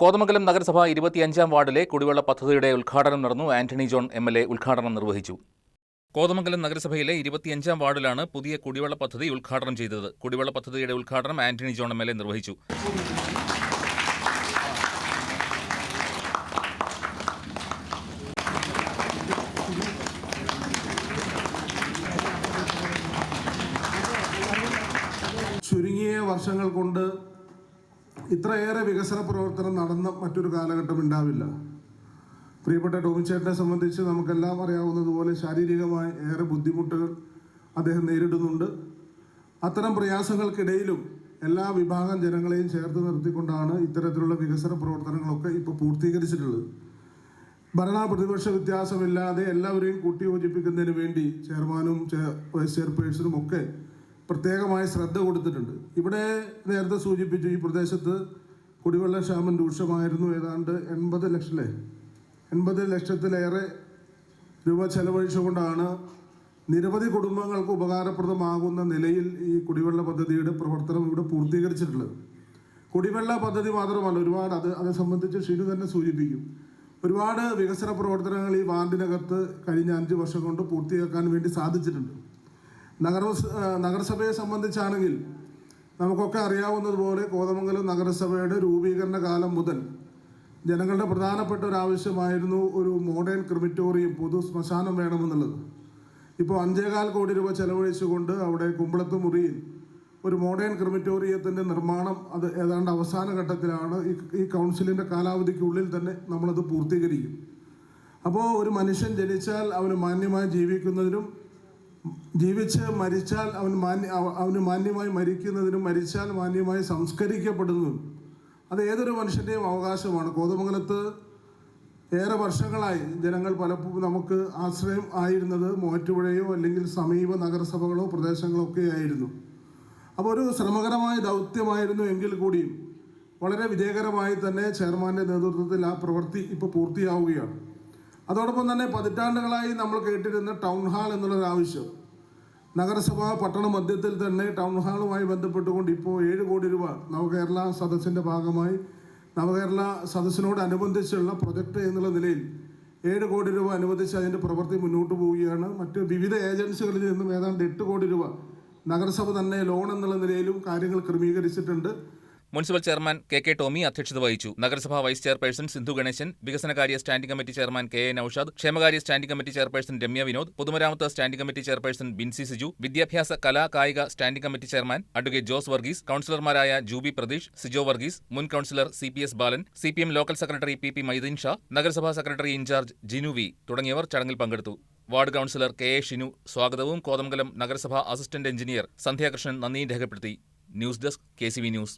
കോതമംഗലം നഗരസഭ ഇരുപത്തിയഞ്ചാം വാർഡിലെ കുടിവെള്ള പദ്ധതിയുടെ ഉദ്ഘാടനം നടന്നു Antony John M L A ഉദ്ഘാടനം നിർവഹിച്ചു. കോതമംഗലം നഗരസഭയിലെ ഇരുപത്തിയഞ്ചാം വാർഡിലാണ് പുതിയ കുടിവെള്ള പദ്ധതി ഉദ്ഘാടനം ചെയ്തത്. കുടിവെള്ള പദ്ധതിയുടെ ഉദ്ഘാടനം Antony John M L A നിർവഹിച്ചു. ചുരുങ്ങിയ വർഷങ്ങൾ കൊണ്ട് ഇത്രയേറെ വികസന പ്രവർത്തനം നടന്ന മറ്റൊരു കാലഘട്ടം ഉണ്ടാവില്ല. പ്രിയപ്പെട്ട ടോമിച്ചേട്ടനെ സംബന്ധിച്ച് നമുക്കെല്ലാം അറിയാവുന്നതുപോലെ ശാരീരികമായി ഏറെ ബുദ്ധിമുട്ടുകൾ അദ്ദേഹം നേരിടുന്നുണ്ട്. അത്തരം പ്രയാസങ്ങൾക്കിടയിലും എല്ലാ വിഭാഗം ജനങ്ങളെയും ചേർത്ത് നിർത്തിക്കൊണ്ടാണ് ഇത്തരത്തിലുള്ള വികസന പ്രവർത്തനങ്ങളൊക്കെ ഇപ്പോൾ പൂർത്തീകരിച്ചിട്ടുള്ളത്. ഭരണ പ്രതിപക്ഷ വ്യത്യാസമില്ലാതെ എല്ലാവരെയും കൂട്ടിയോജിപ്പിക്കുന്നതിന് വേണ്ടി ചെയർമാനും വൈസ് ചെയർപേഴ്സണും ഒക്കെ പ്രത്യേകമായി ശ്രദ്ധ കൊടുത്തിട്ടുണ്ട്. ഇവിടെ നേരത്തെ സൂചിപ്പിച്ചു ഈ പ്രദേശത്ത് കുടിവെള്ള ക്ഷാമം രൂക്ഷമായിരുന്നു ഏതാണ്ട് എൺപത് ലക്ഷത്തിലെ എൺപത് ലക്ഷത്തിലേറെ രൂപ ചെലവഴിച്ചുകൊണ്ടാണ് നിരവധി കുടുംബങ്ങൾക്ക് ഉപകാരപ്രദമാകുന്ന നിലയിൽ ഈ കുടിവെള്ള പദ്ധതിയുടെ പ്രവർത്തനം ഇവിടെ പൂർത്തീകരിച്ചിട്ടുള്ളത്. കുടിവെള്ള പദ്ധതി മാത്രമല്ല ഒരുപാട് അത് അത് സംബന്ധിച്ച് ഷിനു തന്നെ സൂചിപ്പിക്കും. ഒരുപാട് വികസന പ്രവർത്തനങ്ങൾ ഈ വാർഡിനകത്ത് കഴിഞ്ഞ അഞ്ച് വർഷം കൊണ്ട് പൂർത്തിയാക്കാൻ വേണ്ടി സാധിച്ചിട്ടുണ്ട്. നഗര നഗരസഭയെ സംബന്ധിച്ചാണെങ്കിൽ നമുക്കൊക്കെ അറിയാവുന്നതുപോലെ കോതമംഗലം നഗരസഭയുടെ രൂപീകരണ കാലം മുതൽ ജനങ്ങളുടെ പ്രധാനപ്പെട്ട ഒരു ആവശ്യമായിരുന്നു ഒരു മോഡേൺ ക്രിമിറ്റോറിയം പൊതു ശ്മശാനം വേണമെന്നുള്ളത്. ഇപ്പോൾ അഞ്ചേകാൽ കോടി രൂപ ചെലവഴിച്ചുകൊണ്ട് അവിടെ കുമ്പളത്ത് മുറിയിൽ ഒരു മോഡേൺ ക്രിമിറ്റോറിയത്തിന്റെ നിർമ്മാണം അത് ഏതാണ്ട് അവസാന ഘട്ടത്തിലാണ്. ഈ ഈ കൗൺസിലിന്റെ കാലാവധിക്കുള്ളിൽ തന്നെ നമ്മളത് പൂർത്തീകരിക്കും. അപ്പോൾ ഒരു മനുഷ്യൻ ജനിച്ചാൽ അവന് മാന്യമായി ജീവിക്കുന്നതിനും ജീവിച്ച് മരിച്ചാൽ അവൻ മാന്യ അവ- അവന് മാന്യമായി മരിക്കുന്നതിനും മരിച്ചാൽ മാന്യമായി സംസ്കരിക്കപ്പെടുന്നതും അത് ഏതൊരു മനുഷ്യന്റെയും അവകാശമാണ്. കോതമംഗലത്ത് ഏറെ വർഷങ്ങളായി ജനങ്ങൾ പലപ്പോഴും നമുക്ക് ആശ്രയം ആയിരുന്നത് മൂവാറ്റുപുഴയോ അല്ലെങ്കിൽ സമീപ നഗരസഭകളോ പ്രദേശങ്ങളോ ഒക്കെ ആയിരുന്നു. അപ്പോൾ ഒരു ശ്രമകരമായ ദൗത്യമായിരുന്നു എങ്കിൽ കൂടിയും വളരെ വിജയകരമായി തന്നെ ചെയർമാന്റെ നേതൃത്വത്തിൽ ആ പ്രവൃത്തി ഇപ്പോൾ പൂർത്തിയാവുകയാണ്. അതോടൊപ്പം തന്നെ പതിറ്റാണ്ടുകളായി നമ്മൾ കേട്ടിരുന്ന ടൗൺ ഹാൾ എന്നുള്ളൊരു ആവശ്യം നഗരസഭ പട്ടണ മധ്യത്തിൽ തന്നെ ടൗൺ ഹാളുമായി ബന്ധപ്പെട്ടുകൊണ്ട് ഇപ്പോൾ ഏഴ് കോടി രൂപ നവകേരള സദസ്സിന്റെ ഭാഗമായി നവകേരള സദസ്സിനോടനുബന്ധിച്ചുള്ള പ്രൊജക്ട് എന്നുള്ള നിലയിൽ ഏഴ് കോടി രൂപ അനുവദിച്ച് അതിന്റെ പ്രവൃത്തി മുന്നോട്ട് പോവുകയാണ്. മറ്റ് വിവിധ ഏജൻസികളിൽ നിന്നും ഏതാണ്ട് എട്ട് കോടി രൂപ നഗരസഭ തന്നെ ലോൺ എന്നുള്ള നിലയിലും കാര്യങ്ങൾ ക്രമീകരിച്ചിട്ടുണ്ട്. Municipal chairman K K Tomy അധ്യക്ഷത വഹിച്ചു. നഗരസഭാ വൈസ് ചെയർപേഴ്സൺ സിന്ധു ഗണേശൻ വികസനകാര്യ standing committee chairman K A Noushad ക്ഷേമകാര്യ standing committee chairperson Ramya Vinod പൊതുമരാമത്ത് standing committee chairperson Binsi Siju വിദ്യാഭ്യാസ കലാ കായിക standing committee chairman advocate Jose Varghese കൌൺസിലർമാരായ Jubi Pratheesh Sijo Varghese മുൻ councillor C P S Balan C P M local secretary P P Maideen Shah നഗരസഭാ secretary in charge Jinu V തുടങ്ങിയവർ ചടങ്ങിൽ പങ്കെടുത്തു. Ward councillor K A Shinu സ്വാഗതവും കോതമംഗലം നഗരസഭാ അസിസ്റ്റന്റ് എഞ്ചിനീയർ സന്ധ്യാകൃഷ്ണൻ നന്ദിയും രേഖപ്പെടുത്തി. News desk K C V news.